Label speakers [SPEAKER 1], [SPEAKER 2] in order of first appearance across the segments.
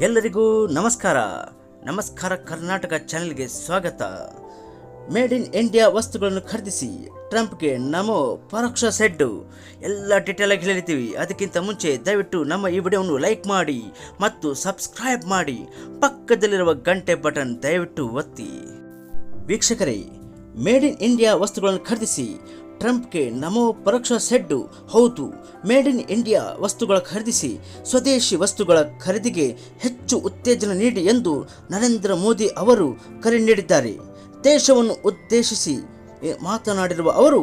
[SPEAKER 1] ಎಲ್ಲರಿಗೂ ನಮಸ್ಕಾರ. ನಮಸ್ಕಾರ ಕರ್ನಾಟಕ ಚಾನೆಲ್ಗೆ ಸ್ವಾಗತ. ಮೇಡ್ ಇನ್ ಇಂಡಿಯಾ ವಸ್ತುಗಳನ್ನು ಖರೀದಿಸಿ ಟ್ರಂಪ್ಗೆ ನಮೋ ಪರೋಕ್ಷ ಸೆಡ್ಡು. ಎಲ್ಲ ಡೀಟೇಲ್ ಆಗಿ ಹೇಳಿರ್ತೀವಿ ಅದಕ್ಕಿಂತ ಮುಂಚೆ ದಯವಿಟ್ಟು ನಮ್ಮ ಈ ವಿಡಿಯೋವನ್ನು ಲೈಕ್ ಮಾಡಿ ಮತ್ತು ಸಬ್ಸ್ಕ್ರೈಬ್ ಮಾಡಿ. ಪಕ್ಕದಲ್ಲಿರುವ ಗಂಟೆ ಬಟನ್ ದಯವಿಟ್ಟು ಒತ್ತಿ. ವೀಕ್ಷಕರೇ, ಮೇಡ್ ಇನ್ ಇಂಡಿಯಾ ವಸ್ತುಗಳನ್ನು ಖರೀದಿಸಿ ಟ್ರಂಪ್ಗೆ ನಮೋ ಪರೋಕ್ಷ ಸೆಡ್ಡು, ಹೌದು. ಮೇಡ್ ಇನ್ ಇಂಡಿಯಾ ವಸ್ತುಗಳ ಖರೀದಿಸಿ, ಸ್ವದೇಶಿ ವಸ್ತುಗಳ ಖರೀದಿಗೆ ಹೆಚ್ಚು ಉತ್ತೇಜನ ನೀಡಿ ಎಂದು ನರೇಂದ್ರ ಮೋದಿ ಅವರು ಕರೆ ನೀಡಿದ್ದಾರೆ. ದೇಶವನ್ನು ಉದ್ದೇಶಿಸಿ ಮಾತನಾಡಿರುವ ಅವರು,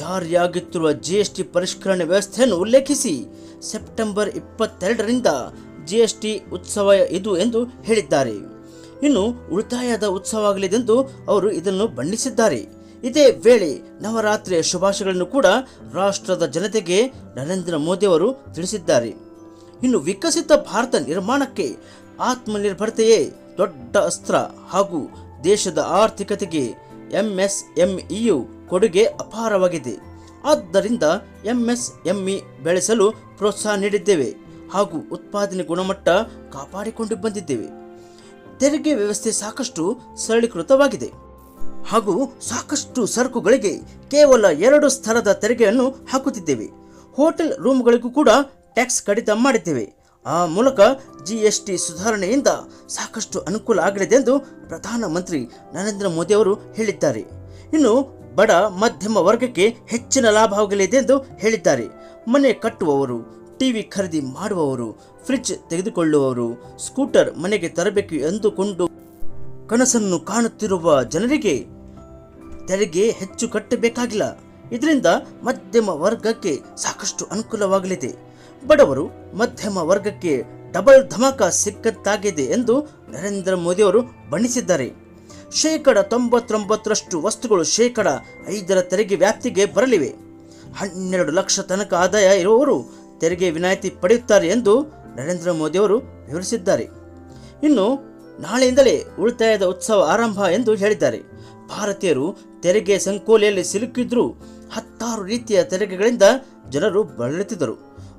[SPEAKER 1] ಜಾರಿಯಾಗುತ್ತಿರುವ ಜಿ ಎಸ್ ಟಿ ಪರಿಷ್ಕರಣೆ ವ್ಯವಸ್ಥೆಯನ್ನು ಉಲ್ಲೇಖಿಸಿ, ಸೆಪ್ಟೆಂಬರ್ ಇಪ್ಪತ್ತೆರಡರಿಂದ ಜಿ ಎಸ್ ಟಿ ಉತ್ಸವ ಇದು ಎಂದು ಹೇಳಿದ್ದಾರೆ. ಇನ್ನು ಉಳಿತಾಯದ ಉತ್ಸವವಾಗಲಿದೆಂದು ಅವರು ಇದನ್ನು ಬಣ್ಣಿಸಿದ್ದಾರೆ. ಇದೇ ವೇಳೆ ನವರಾತ್ರಿಯ ಶುಭಾಶಯಗಳನ್ನು ಕೂಡ ರಾಷ್ಟ್ರದ ಜನತೆಗೆ ನರೇಂದ್ರ ಮೋದಿ ಅವರು ತಿಳಿಸಿದ್ದಾರೆ. ಇನ್ನು ವಿಕಸಿತ ಭಾರತ ನಿರ್ಮಾಣಕ್ಕೆ ಆತ್ಮನಿರ್ಭರತೆಯೇ ದೊಡ್ಡ ಅಸ್ತ್ರ ಹಾಗೂ ದೇಶದ ಆರ್ಥಿಕತೆಗೆ ಎಂಎಸ್ಎಂಇಯು ಕೊಡುಗೆ ಅಪಾರವಾಗಿದೆ. ಆದ್ದರಿಂದ ಎಂಎಸ್ಎಂಇ ಬೆಳೆಸಲು ಪ್ರೋತ್ಸಾಹ ನೀಡಿದ್ದೇವೆ ಹಾಗೂ ಉತ್ಪಾದನೆ ಗುಣಮಟ್ಟ ಕಾಪಾಡಿಕೊಂಡು ಬಂದಿದ್ದೇವೆ. ತೆರಿಗೆ ವ್ಯವಸ್ಥೆ ಸಾಕಷ್ಟು ಸರಳೀಕೃತವಾಗಿದೆ. ಹಾಗೂ ಸಾಕಷ್ಟು ಸರಕುಗಳಿಗೆ ಕೇವಲ ಎರಡು ಸ್ಥಳದ ತೆರಿಗೆಯನ್ನು ಹಾಕುತ್ತಿದ್ದೇವೆ. ಹೋಟೆಲ್ ರೂಮ್ಗಳಿಗೂ ಕೂಡ ಟ್ಯಾಕ್ಸ್ ಕಡಿತ ಮಾಡಿದ್ದೇವೆ. ಆ ಮೂಲಕ ಜಿ ಎಸ್ ಟಿ ಸುಧಾರಣೆಯಿಂದ ಸಾಕಷ್ಟು ಅನುಕೂಲ ಆಗಲಿದೆ ಎಂದು ಪ್ರಧಾನಮಂತ್ರಿ ನರೇಂದ್ರ ಮೋದಿ ಅವರು ಹೇಳಿದ್ದಾರೆ. ಇನ್ನು ಬಡ, ಮಧ್ಯಮ ವರ್ಗಕ್ಕೆ ಹೆಚ್ಚಿನ ಲಾಭವಾಗಲಿದೆ ಎಂದು ಹೇಳಿದ್ದಾರೆ. ಮನೆ ಕಟ್ಟುವವರು ಟಿವಿ ಖರೀದಿ ಮಾಡುವವರು, ಫ್ರಿಡ್ಜ್ ತೆಗೆದುಕೊಳ್ಳುವವರು, ಸ್ಕೂಟರ್ ಮನೆಗೆ ತರಬೇಕು ಎಂದುಕೊಂಡು ಕನಸನ್ನು ಕಾಣುತ್ತಿರುವ ಜನರಿಗೆ ತೆರಿಗೆ ಹೆಚ್ಚು ಕಟ್ಟಬೇಕಾಗಿಲ್ಲ. ಇದರಿಂದ ಮಧ್ಯಮ ವರ್ಗಕ್ಕೆ ಸಾಕಷ್ಟು ಅನುಕೂಲವಾಗಲಿದೆ. ಬಡವರು ಮಧ್ಯಮ ವರ್ಗಕ್ಕೆ ಡಬಲ್ ಧಮಕ ಸಿಕ್ಕಂತಾಗಿದೆ ಎಂದು ನರೇಂದ್ರ ಮೋದಿಯವರು ಬಣ್ಣಿಸಿದ್ದಾರೆ. ಶೇಕಡ ತೊಂಬತ್ತೊಂಬತ್ತರಷ್ಟು ವಸ್ತುಗಳು ಶೇಕಡ ಐದರ ತೆರಿಗೆ ವ್ಯಾಪ್ತಿಗೆ ಬರಲಿವೆ. ಹನ್ನೆರಡು ಲಕ್ಷ ತನಕ ಆದಾಯ ಇರುವವರು ತೆರಿಗೆ ವಿನಾಯಿತಿ ಪಡೆಯುತ್ತಾರೆ ಎಂದು ನರೇಂದ್ರ ಮೋದಿಯವರು ವಿವರಿಸಿದ್ದಾರೆ. ಇನ್ನು ನಾಳೆಯಿಂದಲೇ ಉಳಿತಾಯದ ಉತ್ಸವ ಆರಂಭ ಎಂದು ಹೇಳಿದ್ದಾರೆ. ಭಾರತೀಯರು ತೆರಿಗೆ ಸಂಕೋಲೆಯಲ್ಲಿ ಸಿಲುಕಿದ್ರೂ ಹತ್ತಾರು ರೀತಿಯ ತೆರಿಗೆಗಳಿಂದ ಜನರು ಬಳಲುತ್ತಿದ್ದರು.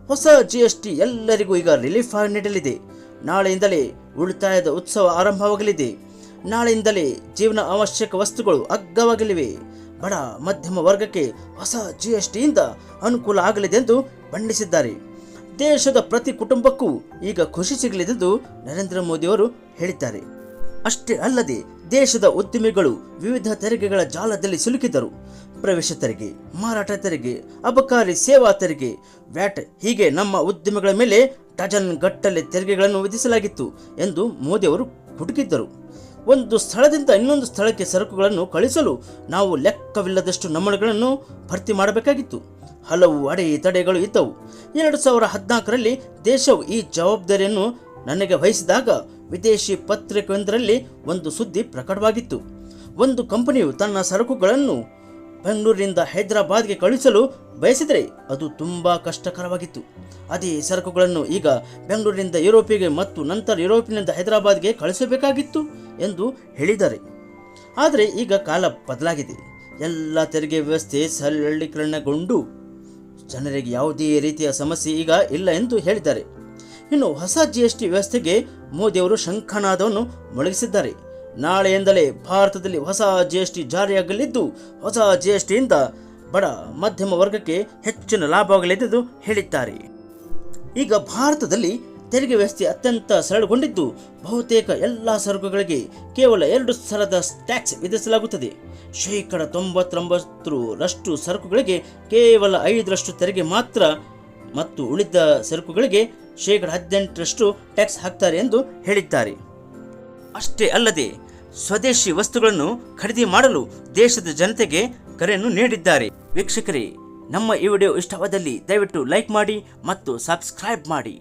[SPEAKER 1] ಹೊಸ ಜಿ ಎಸ್ ಟಿ ಎಲ್ಲರಿಗೂ ಈಗ ರಿಲೀಫ್ ನೀಡಲಿದೆ. ನಾಳೆಯಿಂದಲೇ ಉಳಿತಾಯದ ಉತ್ಸವ ಆರಂಭವಾಗಲಿದೆ. ನಾಳೆಯಿಂದಲೇ ಜೀವನ ಅವಶ್ಯಕ ವಸ್ತುಗಳು ಅಗ್ಗವಾಗಲಿವೆ. ಬಡ ಮಧ್ಯಮ ವರ್ಗಕ್ಕೆ ಹೊಸ ಜಿ ಎಸ್ ಅನುಕೂಲ ಆಗಲಿದೆ ಎಂದು ಬಣ್ಣಿಸಿದ್ದಾರೆ. ದೇಶದ ಪ್ರತಿ ಕುಟುಂಬಕ್ಕೂ ಈಗ ಖುಷಿ ಸಿಗಲಿದೆಂದು ನರೇಂದ್ರ ಮೋದಿ ಅವರು ಹೇಳಿದ್ದಾರೆ. ಅಷ್ಟೇ ಅಲ್ಲದೆ ದೇಶದ ಉದ್ಯಮಿಗಳು ವಿವಿಧ ತೆರಿಗೆಗಳ ಜಾಲದಲ್ಲಿ ಸಿಲುಕಿದರು ಪ್ರವೇಶ ತೆರಿಗೆ, ಮಾರಾಟ ತೆರಿಗೆ, ಅಬಕಾರಿ ಸೇವಾ ತೆರಿಗೆ, ವ್ಯಾಟ್ ಹೀಗೆ ನಮ್ಮ ಉದ್ಯಮಿಗಳ ಮೇಲೆ ಡಜನ್ ಗಟ್ಟಲೆ ತೆರಿಗೆಗಳನ್ನು ವಿಧಿಸಲಾಗಿತ್ತು ಎಂದು ಮೋದಿ ಅವರು ಕುಟುಕಿದ್ದರು ಒಂದು ಸ್ಥಳದಿಂದ ಇನ್ನೊಂದು ಸ್ಥಳಕ್ಕೆ ಸರಕುಗಳನ್ನು ಕಳಿಸಲು ನಾವು ಲೆಕ್ಕವಿಲ್ಲದಷ್ಟು ನಮೂನೆಗಳನ್ನು ಭರ್ತಿ ಮಾಡಬೇಕಾಗಿತ್ತು. ಹಲವು ಅಡೆತಡೆಗಳು ಇದ್ದವು. ಎರಡು ಸಾವಿರ ಹದಿನಾಲ್ಕರಲ್ಲಿ ದೇಶವು ಈ ಜವಾಬ್ದಾರಿಯನ್ನು ನನಗೆ ವಹಿಸಿದಾಗ ವಿದೇಶಿ ಪತ್ರಿಕೆಯೊಂದರಲ್ಲಿ ಒಂದು ಸುದ್ದಿ ಪ್ರಕಟವಾಗಿತ್ತು. ಒಂದು ಕಂಪನಿಯು ತನ್ನ ಸರಕುಗಳನ್ನು ಬೆಂಗಳೂರಿನಿಂದ ಹೈದರಾಬಾದ್ಗೆ ಕಳುಹಿಸಲು ಬಯಸಿದರೆ ಅದು ತುಂಬ ಕಷ್ಟಕರವಾಗಿತ್ತು. ಅದೇ ಸರಕುಗಳನ್ನು ಈಗ ಬೆಂಗಳೂರಿನಿಂದ ಯುರೋಪಿಗೆ ಮತ್ತು ನಂತರ ಯುರೋಪಿನಿಂದ ಹೈದರಾಬಾದ್ಗೆ ಕಳಿಸಬೇಕಾಗಿತ್ತು ಎಂದು ಹೇಳಿದ್ದಾರೆ. ಆದರೆ ಈಗ ಕಾಲ ಬದಲಾಗಿದೆ. ಎಲ್ಲ ತೆರಿಗೆ ವ್ಯವಸ್ಥೆ ಸರಳೀಕರಣಗೊಂಡು ಜನರಿಗೆ ಯಾವುದೇ ರೀತಿಯ ಸಮಸ್ಯೆ ಈಗ ಇಲ್ಲ ಎಂದು ಹೇಳಿದ್ದಾರೆ. ಇನ್ನು ಹೊಸ ಜಿ ಎಸ್ ಟಿ ವ್ಯವಸ್ಥೆಗೆ ಮೋದಿಯವರು ಶಂಖನಾದವನ್ನು ಮೊಳಗಿಸಿದ್ದಾರೆ. ನಾಳೆಯಿಂದಲೇ ಭಾರತದಲ್ಲಿ ಹೊಸ ಜಿ ಎಸ್ ಟಿ ಜಾರಿಯಾಗಲಿದ್ದು, ಹೊಸ ಜಿ ಎಸ್ ಟಿಯಿಂದ ಬಡ, ಮಧ್ಯಮ ವರ್ಗಕ್ಕೆ ಹೆಚ್ಚಿನ ಲಾಭವಾಗಲಿದೆ ಎಂದು ಹೇಳಿದ್ದಾರೆ. ಈಗ ಭಾರತದಲ್ಲಿ ತೆರಿಗೆ ವ್ಯವಸ್ಥೆ ಅತ್ಯಂತ ಸರಳಗೊಂಡಿದ್ದು, ಬಹುತೇಕ ಎಲ್ಲ ಸರಕುಗಳಿಗೆ ಕೇವಲ ಎರಡು ಸ್ಥಳದ ಟ್ಯಾಕ್ಸ್ ವಿಧಿಸಲಾಗುತ್ತದೆ. ಶೇಕಡ ತೊಂಬತ್ತೊಂಬತ್ತರಷ್ಟು ಸರಕುಗಳಿಗೆ ಕೇವಲ ಐದರಷ್ಟು ತೆರಿಗೆ ಮಾತ್ರ ಮತ್ತು ಉಳಿದ ಸರಕುಗಳಿಗೆ ಶೇಕಡ ಹದಿನೆಂಟರಷ್ಟು ಟ್ಯಾಕ್ಸ್ ಹಾಕ್ತಾರೆ ಎಂದು ಹೇಳಿದ್ದಾರೆ. ಅಷ್ಟೇ ಅಲ್ಲದೆ, ಸ್ವದೇಶಿ ವಸ್ತುಗಳನ್ನು ಖರೀದಿ ಮಾಡಲು ದೇಶದ ಜನತೆಗೆ ಕರೆಯನ್ನು ನೀಡಿದ್ದಾರೆ. ವೀಕ್ಷಕರೇ, ನಮ್ಮ ಈ ವಿಡಿಯೋ ಇಷ್ಟವಾದಲ್ಲಿ ದಯವಿಟ್ಟು ಲೈಕ್ ಮಾಡಿ ಮತ್ತು ಸಬ್ಸ್ಕ್ರೈಬ್ ಮಾಡಿ.